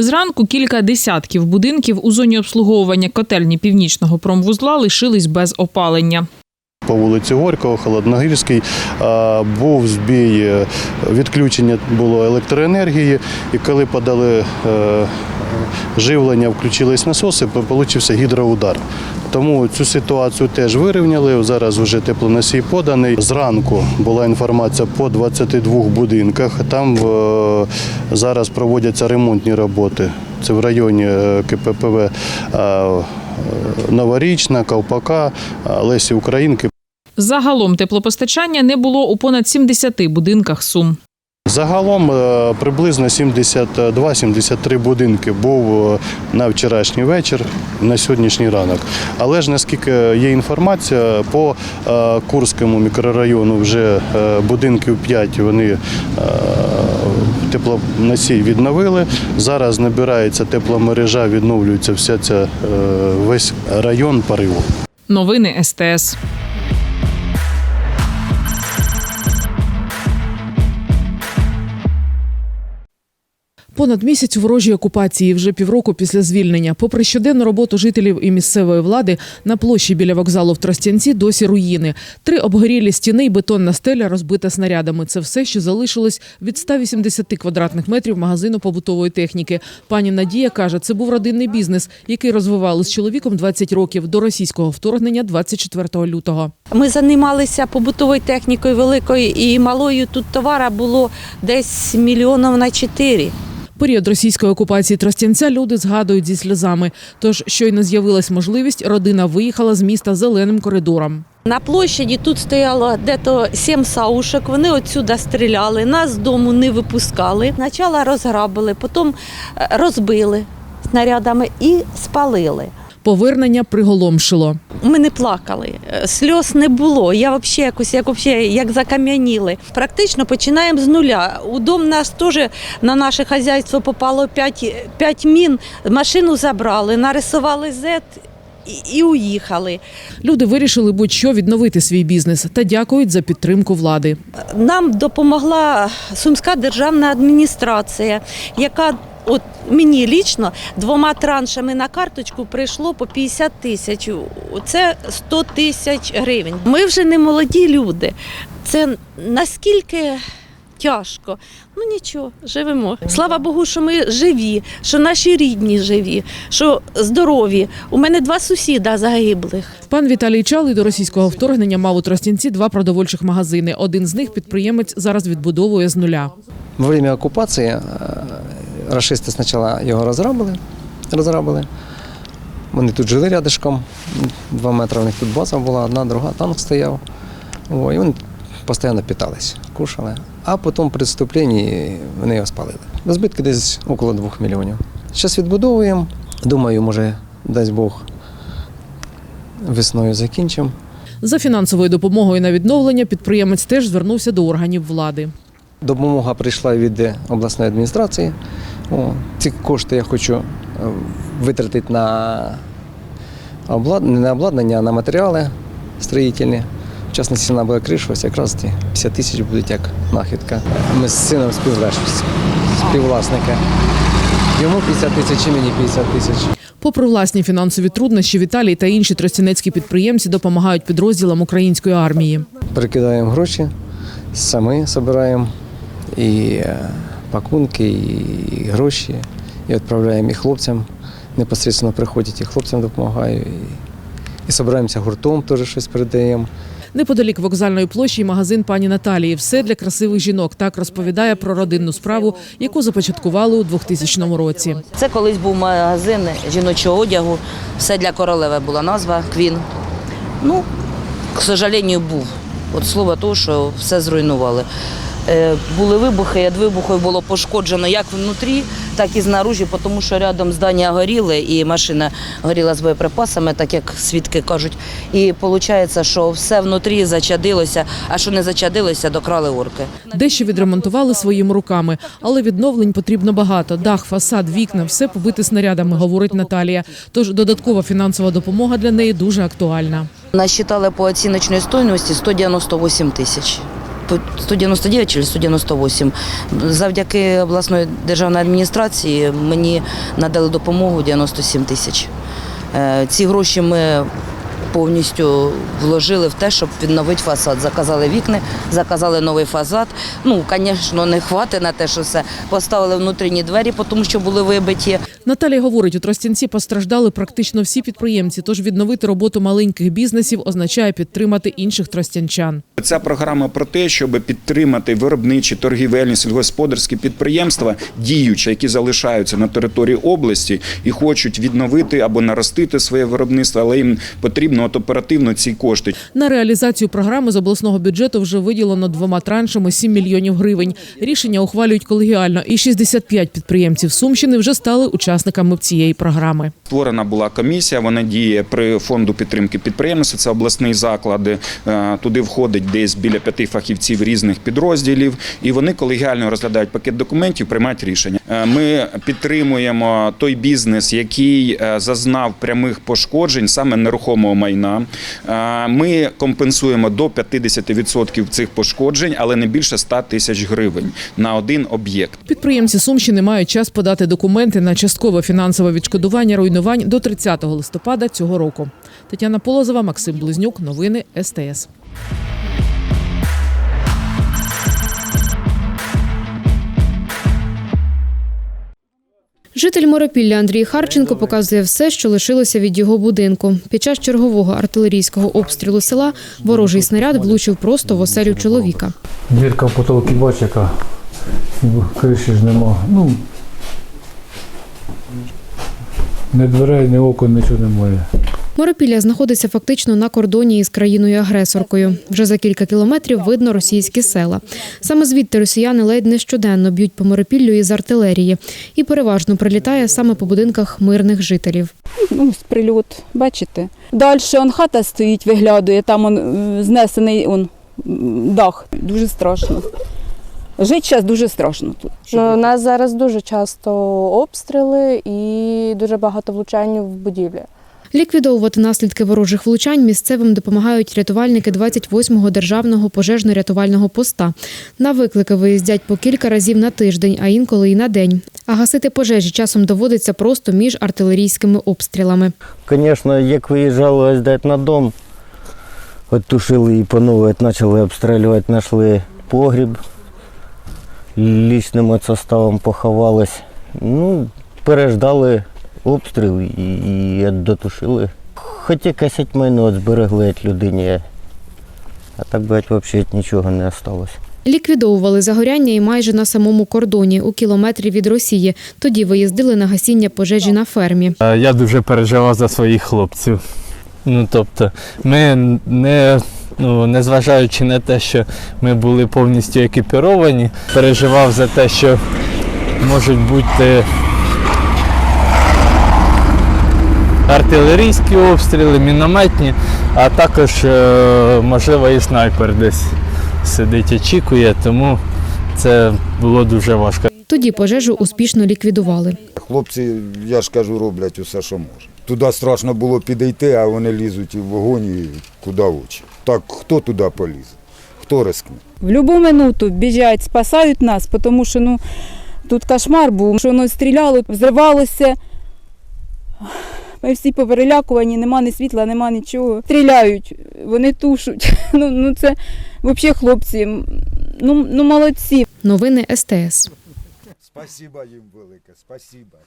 Зранку кілька десятків будинків у зоні обслуговування котельні північного промвузла лишились без опалення. По вулиці Горького, Холодногірський був збій, е, відключення було електроенергії, і коли подали е, живлення, включились насоси, получився гідроудар. Тому цю ситуацію теж вирівняли. Зараз вже теплоносій поданий. Зранку була інформація по 22 будинках. Там е, зараз проводяться ремонтні роботи. Це в районі е, КППВ е, Новорічна, Ковпака, Лесі Українки. Загалом теплопостачання не було у понад 70 будинках Сум. Загалом е, приблизно 72-73 будинки був е, на вчорашній вечір, на сьогоднішній ранок. Але ж наскільки є інформація, по е, Курському мікрорайону вже будинків 5 вони теплоносій відновили. Зараз набирається тепломережа, відновлюється вся ця весь район Париву. Новини СТС. Понад місяць у ворожій окупації вже півроку після звільнення. Попри щоденну роботу жителів і місцевої влади, на площі біля вокзалу в Тростянці досі руїни. Три обгорілі стіни й бетонна стеля розбита снарядами. Це все, що залишилось від 180 квадратних метрів магазину побутової техніки. Пані Надія каже, це був родинний бізнес, який розвивали з чоловіком 20 років до російського вторгнення 24 лютого. Ми займалися побутовою технікою великою і малою. Тут товара було десь мільйонів на чотири. Період російської окупації Тростянця люди згадують зі сльозами. Тож щойно з'явилась можливість, родина виїхала з міста зеленим коридором. На площаді тут стояло дето сім саушок. Вони отсюди стріляли, нас з дому не випускали. Спочатку розграбили, потім е, розбили снарядами і спалили. Повернення приголомшило. Ми не плакали, е, сльоз не було. Я взагалі якось як, вообще, як закам'яніли. Практично починаємо з нуля. У дом нас теж на наше хазяйство попало 5, 5 мін, машину забрали, нарисували зет і уїхали. Люди вирішили будь-що відновити свій бізнес та дякують за підтримку влади. Нам допомогла Сумська державна адміністрація, яка от мені лічно двома траншами на карточку прийшло по 50 тисяч. Це 100 тисяч гривень. Ми вже не молоді люди. Це наскільки тяжко. Ну нічого, живемо. Слава Богу, що ми живі, що наші рідні живі, що здорові. У мене два сусіда загиблих. Пан Віталій Чалий до російського вторгнення мав у Тростянці два продовольчих магазини. Один з них підприємець зараз відбудовує з нуля. Во время окупації рашисти спочатку його розграбили, розграбили. Вони тут жили рядишком, два метри у них тут база була, одна, друга, танк стояв. О, і вони постійно питались, кушали. А потім при вступленні вони його спалили. Збитки десь около 2 мільйонів. Зараз відбудовуємо. Думаю, може, дасть Бог, весною закінчимо. За фінансовою допомогою на відновлення підприємець теж звернувся до органів влади. Допомога прийшла від обласної адміністрації. О, ці кошти я хочу е, витратити на обладнання, не на обладнання, а на матеріали строїтельні. В частності на буде кришу, ось якраз ті 50 тисяч будуть як нахідка. Ми з сином співвласники. Йому 50 тисяч і мені 50 тисяч. Попри власні фінансові труднощі, Віталій та інші тростянецькі підприємці допомагають підрозділам української армії. Перекидаємо гроші, самі збираємо і е, пакунки, і гроші, і відправляємо і хлопцям. Непосередньо приходять і хлопцям допомагаю. І, і збираємося гуртом, теж щось передаємо. Неподалік вокзальної площі магазин пані Наталії. Все для красивих жінок. Так розповідає про родинну справу, яку започаткували у 2000 році. Це колись був магазин жіночого одягу. Все для королеви була назва Квін. Ну, к сожалению, був. От слово того, що все зруйнували. Е, були вибухи, від вибухів було пошкоджено як внутрі, так і знаружі, тому що рядом здання горіли і машина горіла з боєприпасами, так як свідки кажуть. І виходить, що все внутрі зачадилося, а що не зачадилося, докрали орки. Дещо відремонтували своїми руками, але відновлень потрібно багато. Дах, фасад, вікна все побити снарядами, говорить Наталія. Тож додаткова фінансова допомога для неї дуже актуальна. Насчитали по оціночній стоїмості 198 тисяч. По- 199 чи 198. Завдяки обласної державної адміністрації мені надали допомогу 97 тисяч. Е, Ці гроші ми повністю вложили в те, щоб відновити фасад. Заказали вікна, заказали новий фасад. Ну, звісно, не хватить на те, що все. Поставили внутрішні двері, тому що були вибиті. Наталія говорить, у Тростянці постраждали практично всі підприємці. Тож відновити роботу маленьких бізнесів означає підтримати інших тростянчан. Ця програма про те, щоб підтримати виробничі, торгівельні, сільгосподарські підприємства, діючі, які залишаються на території області і хочуть відновити або наростити своє виробництво, але їм потрібно от оперативно ці кошти. На реалізацію програми з обласного бюджету вже виділено двома траншами 7 мільйонів гривень. Рішення ухвалюють колегіально, і 65 підприємців Сумщини вже стали учасниками цієї програми. Створена була комісія, вона діє при фонду підтримки підприємництва. Це обласний заклад. Е, Туди входить десь біля п'яти фахівців різних підрозділів, і вони колегіально розглядають пакет документів, приймають рішення. Е, Ми підтримуємо той бізнес, який е, зазнав прямих пошкоджень, саме нерухомого майна. Ми компенсуємо до 50% цих пошкоджень, але не більше 100 тисяч гривень на один об'єкт. Підприємці Сумщини мають час подати документи на часткове фінансове відшкодування руйнувань до 30 листопада цього року. Тетяна Полозова, Максим Близнюк. Новини СТС. Житель Моропілля Андрій Харченко показує все, що лишилося від його будинку. Під час чергового артилерійського обстрілу села ворожий снаряд влучив просто в оселю чоловіка. Дірка в потолки бач, яка криші ж нема. Ну, ні дверей, ні окон, нічого немає. Моропілля знаходиться фактично на кордоні із країною-агресоркою. Вже за кілька кілометрів видно російські села. Саме звідти росіяни ледь не щоденно б'ють по Моропіллю із артилерії і переважно прилітає саме по будинках мирних жителів. ну, з прильот, бачите. Далі он хата стоїть, виглядує, там он е, знесений он, дах. Дуже страшно. Жити зараз дуже страшно тут. Ну, у нас зараз дуже часто обстріли і дуже багато влучань в будівлі. Ліквідовувати наслідки ворожих влучань місцевим допомагають рятувальники 28-го державного пожежно-рятувального поста. На виклики виїздять по кілька разів на тиждень, а інколи і на день. А гасити пожежі часом доводиться просто між артилерійськими обстрілами. Звісно, як виїжджали ось дать на дом, от тушили і по почали обстрілювати, знайшли погріб, лічним составом поховались. Ну, переждали обстріл і, і дотушили. Хоч якесь майно от зберегли від людині, а так би взагалі нічого не залишилось. Ліквідовували загоряння і майже на самому кордоні, у кілометрі від Росії. Тоді виїздили на гасіння пожежі на фермі. Я дуже переживав за своїх хлопців. Ну, тобто, ми не, ну, незважаючи на те, що ми були повністю екіпіровані, переживав за те, що можуть бути артилерійські обстріли, мінометні, а також, е, можливо, і снайпер десь сидить, очікує, тому це було дуже важко. Тоді пожежу успішно ліквідували. Хлопці, я ж кажу, роблять усе, що можуть. Туди страшно було підійти, а вони лізуть і в вогонь і куди очі. Так хто туди поліз? Хто рискне? В будь-яку минуту біжать, спасають нас, тому що ну, тут кошмар був, що воно стріляло, взривалося. Ми всі поперелякувані, нема ні світла, нема нічого. Стріляють, вони тушуть. Ну, ну це взагалі хлопці, ну, ну молодці. Новини СТС. Спасіба їм велике, спасіба.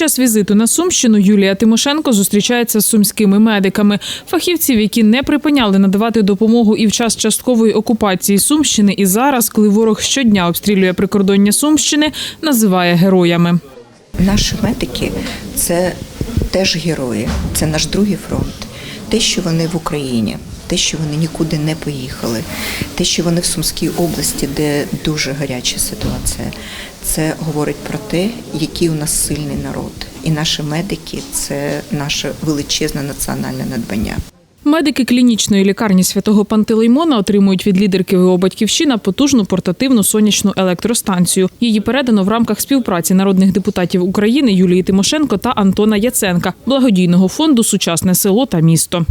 Час візиту на Сумщину Юлія Тимошенко зустрічається з сумськими медиками, фахівців, які не припиняли надавати допомогу і в час часткової окупації Сумщини, і зараз, коли ворог щодня обстрілює прикордоння Сумщини, називає героями. Наші медики це теж герої, це наш другий фронт. Те, що вони в Україні, те, що вони нікуди не поїхали, те, що вони в Сумській області, де дуже гаряча ситуація, це говорить про те, який у нас сильний народ. І наші медики це наше величезне національне надбання. Медики клінічної лікарні святого Пантелеймона отримують від лідерки ВО Батьківщина потужну портативну сонячну електростанцію. Її передано в рамках співпраці народних депутатів України Юлії Тимошенко та Антона Яценка, благодійного фонду Сучасне село та місто.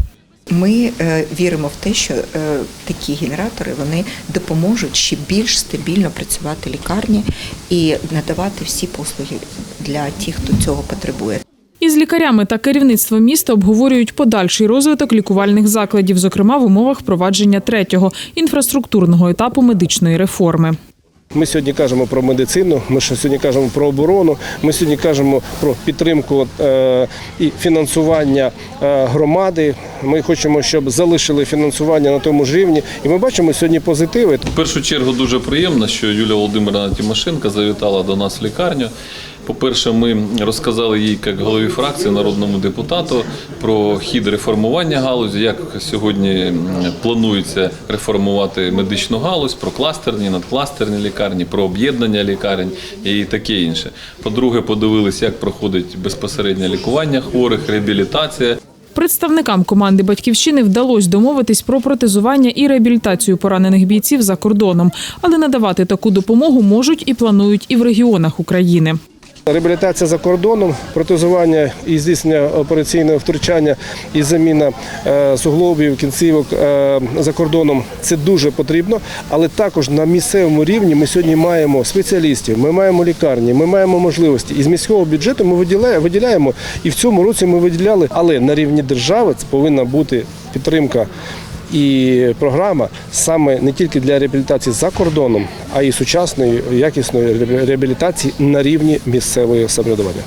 Ми е, віримо в те, що е, такі генератори вони допоможуть ще більш стабільно працювати лікарні і надавати всі послуги для тих, хто цього потребує. Із лікарями та керівництвом міста обговорюють подальший розвиток лікувальних закладів, зокрема в умовах впровадження третього інфраструктурного етапу медичної реформи. Ми сьогодні кажемо про медицину, ми сьогодні кажемо про оборону, ми сьогодні кажемо про підтримку е, і фінансування е, громади. Ми хочемо, щоб залишили фінансування на тому ж рівні. І ми бачимо сьогодні позитиви. В першу чергу дуже приємно, що Юлія Володимирівна Тимошенко завітала до нас в лікарню. По-перше, ми розказали їй, як голові фракції, народному депутату, про хід реформування галузі, як сьогодні планується реформувати медичну галузь, про кластерні, надкластерні лікарні, про об'єднання лікарень і таке інше. По-друге, подивилися, як проходить безпосереднє лікування хворих, реабілітація. Представникам команди Батьківщини вдалося домовитись про протезування і реабілітацію поранених бійців за кордоном, але надавати таку допомогу можуть і планують і в регіонах України. Реабілітація за кордоном, протезування і здійснення операційного втручання і заміна е, суглобів, кінцівок е, за кордоном це дуже потрібно. Але також на місцевому рівні ми сьогодні маємо спеціалістів, ми маємо лікарні, ми маємо можливості. Із міського бюджету ми виділяємо і в цьому році ми виділяли, але на рівні держави це повинна бути підтримка. І програма саме не тільки для реабілітації за кордоном, а й сучасної якісної реабілітації на рівні місцевого самоврядування.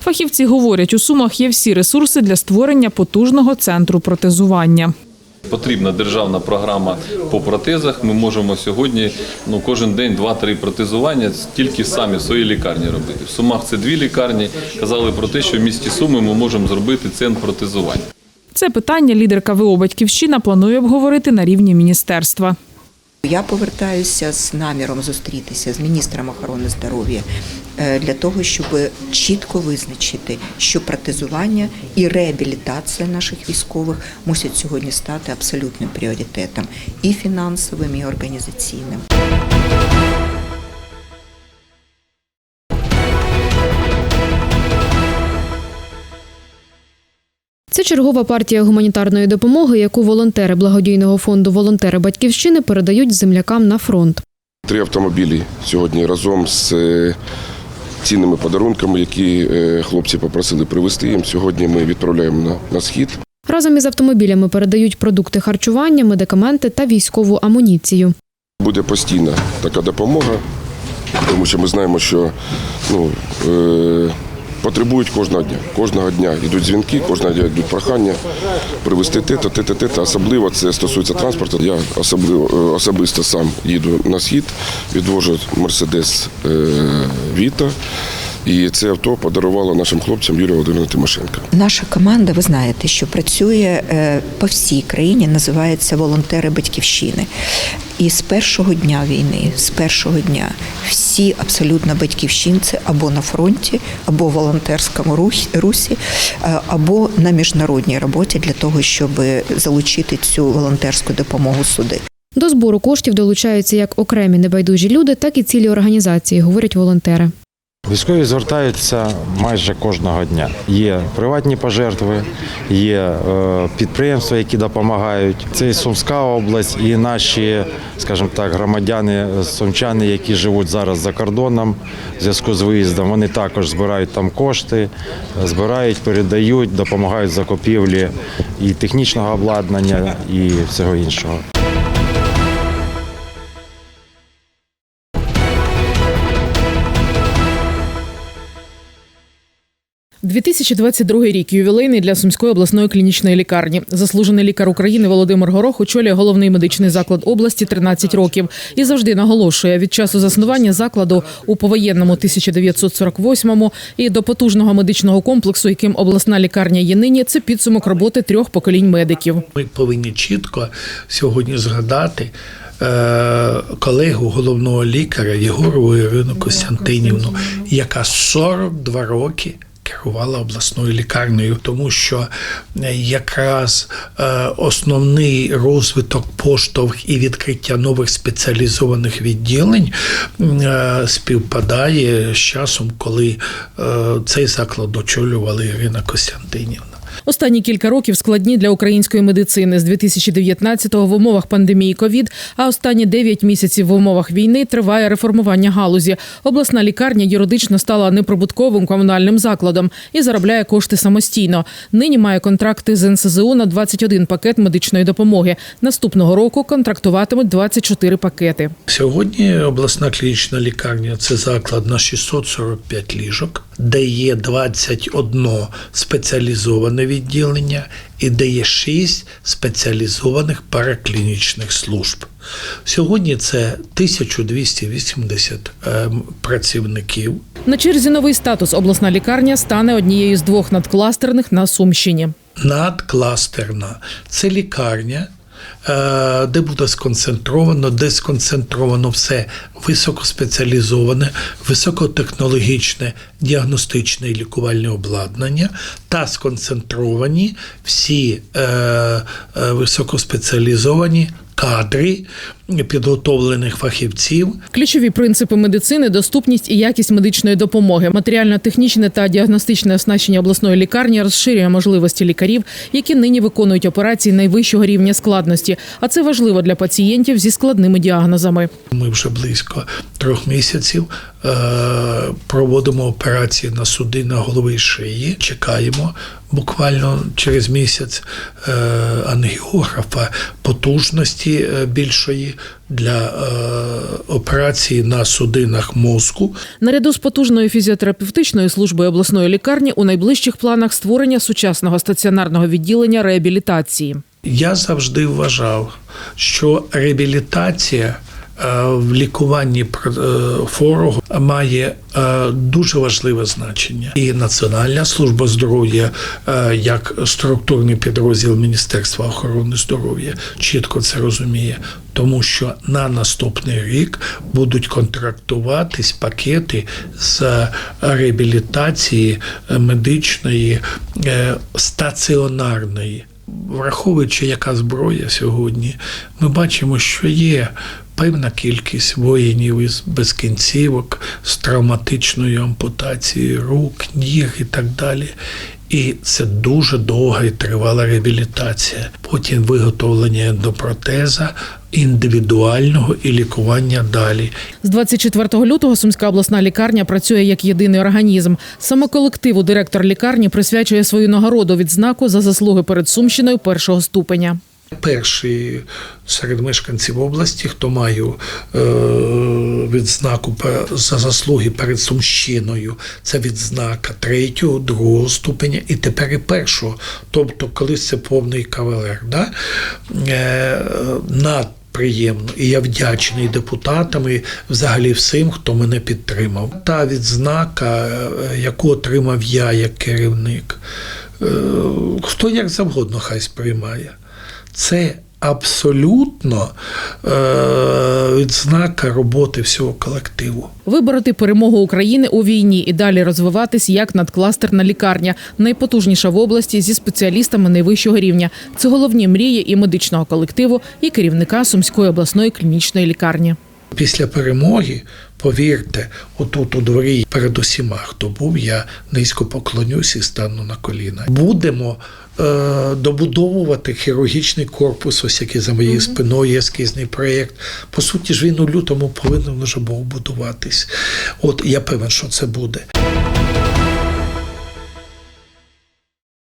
Фахівці говорять, у Сумах є всі ресурси для створення потужного центру протезування. Потрібна державна програма по протезах. Ми можемо сьогодні ну, кожен день 2-3 протезування тільки самі в своїй лікарні робити. В Сумах це дві лікарні. Казали про те, що в місті Суми ми можемо зробити центр протезування. Це питання лідерка ВО Батьківщина планує обговорити на рівні міністерства. Я повертаюся з наміром зустрітися з міністром охорони здоров'я е, для того, щоб чітко визначити, що протезування і реабілітація наших військових мусять сьогодні стати абсолютним пріоритетом і фінансовим, і організаційним. Це чергова партія гуманітарної допомоги, яку волонтери благодійного фонду Волонтери Батьківщини передають землякам на фронт. Три автомобілі сьогодні разом з е, цінними подарунками, які е, хлопці попросили привезти їм. Сьогодні ми відправляємо на, на схід. Разом із автомобілями передають продукти харчування, медикаменти та військову амуніцію. Буде постійна така допомога, тому що ми знаємо, що ну, е, потребують кожного дня. Кожного дня йдуть дзвінки, кожного дня йдуть прохання привезти те-то, те-то, те-то. Особливо це стосується транспорту. Я особливо е, особисто сам їду на схід, відвожу Мерседес Віта. І це авто подарувала нашим хлопцям Юрія Володимирівна Тимошенко. Наша команда, ви знаєте, що працює е, по всій країні, називається волонтери батьківщини. І з першого дня війни, з першого дня, всі абсолютно батьківщинці або на фронті, або в волонтерському русі, е, або на міжнародній роботі для того, щоб залучити цю волонтерську допомогу сюди. До збору коштів долучаються як окремі небайдужі люди, так і цілі організації, говорять волонтери. Військові звертаються майже кожного дня. Є приватні пожертви, є е, підприємства, які допомагають. Це і Сумська область, і наші, скажімо так, громадяни, сумчани, які живуть зараз за кордоном в зв'язку з виїздом. Вони також збирають там кошти, збирають, передають, допомагають закупівлі і технічного обладнання, і всього іншого. 2022 рік ювілейний для Сумської обласної клінічної лікарні. Заслужений лікар України Володимир Горох очолює головний медичний заклад області 13 років і завжди наголошує від часу заснування закладу у повоєнному 1948-му і до потужного медичного комплексу, яким обласна лікарня є нині, це підсумок роботи трьох поколінь медиків. Ми повинні чітко сьогодні згадати е, колегу головного лікаря Єгорову Ірину Костянтинівну, яка 42 роки. Керувала обласною лікарнею, тому що е, якраз е, основний розвиток поштовх і відкриття нових спеціалізованих відділень е, співпадає з часом, коли цей заклад очолювала Ірина Костянтинівна. Останні кілька років складні для української медицини з 2019-го в умовах пандемії ковід, а останні 9 місяців в умовах війни триває реформування галузі. Обласна лікарня юридично стала неприбутковим комунальним закладом і заробляє кошти самостійно. Нині має контракти з НСЗУ на 21 пакет медичної допомоги. Наступного року контрактуватимуть 24 пакети. Сьогодні обласна клінічна лікарня це заклад на 645 ліжок, де є 21 спеціалізоване відділення і де є 6 спеціалізованих параклінічних служб. Сьогодні це 1280 е, працівників. На черзі новий статус. Обласна лікарня стане однією з двох надкластерних на Сумщині. надкластерна. Це лікарня, де буде сконцентровано, де сконцентровано все високоспеціалізоване, високотехнологічне діагностичне і лікувальне обладнання та сконцентровані всі е, е, високоспеціалізовані кадри підготовлених фахівців Ключові принципи медицини, доступність і якість медичної допомоги, матеріально-технічне та діагностичне оснащення обласної лікарні розширює можливості лікарів, які нині виконують операції найвищого рівня складності. А це важливо для пацієнтів зі складними діагнозами. Ми вже близько трьох місяців е, проводимо операції на судинах голови і шиї. Чекаємо буквально через місяць е, ангіографа потужності е, більшої для е, операції на судинах мозку. Наряду з потужною фізіотерапевтичною службою обласної лікарні у найближчих планах створення сучасного стаціонарного відділення реабілітації. Я завжди вважав, що реабілітація в лікуванні е, форогу має е, дуже важливе значення. І Національна служба здоров'я, е, як структурний підрозділ Міністерства охорони здоров'я, чітко це розуміє. Тому що на наступний рік будуть контрактуватись пакети з реабілітації е, медичної е, стаціонарної. Враховуючи, яка зброя сьогодні, ми бачимо, що є певна кількість воїнів із без кінцівок, з травматичною ампутацією рук, ніг і так далі. І це дуже довга і тривала реабілітація. Потім виготовлення ендопротеза, індивідуального і лікування далі. З 24 лютого Сумська обласна лікарня працює як єдиний організм. Саме колективу директор лікарні присвячує свою нагороду відзнаку за заслуги перед Сумщиною першого ступеня. Перший серед мешканців області, хто має е, відзнаку за заслуги перед Сумщиною, це відзнака третього, другого ступеня і тепер і першого. Тобто, колись це повний кавалер. Да? Е, над Приємно, і я вдячний депутатам і взагалі всім, хто мене підтримав. Та відзнака, е, яку отримав я як керівник, хто як завгодно хай сприймає. Це абсолютно е, відзнака роботи всього колективу. Вибороти перемогу України у війні і далі розвиватись як надкластерна лікарня, найпотужніша в області зі спеціалістами найвищого рівня. Це головні мрії і медичного колективу, і керівника Сумської обласної клінічної лікарні. Після перемоги, повірте, отут у дворі перед усіма, хто був, я низько поклонюсь і стану на коліна. Будемо добудовувати хірургічний корпус, ось який за моєю спиною ескізний проєкт. По суті ж він у лютому повинен вже був будуватись. От я певен, що це буде.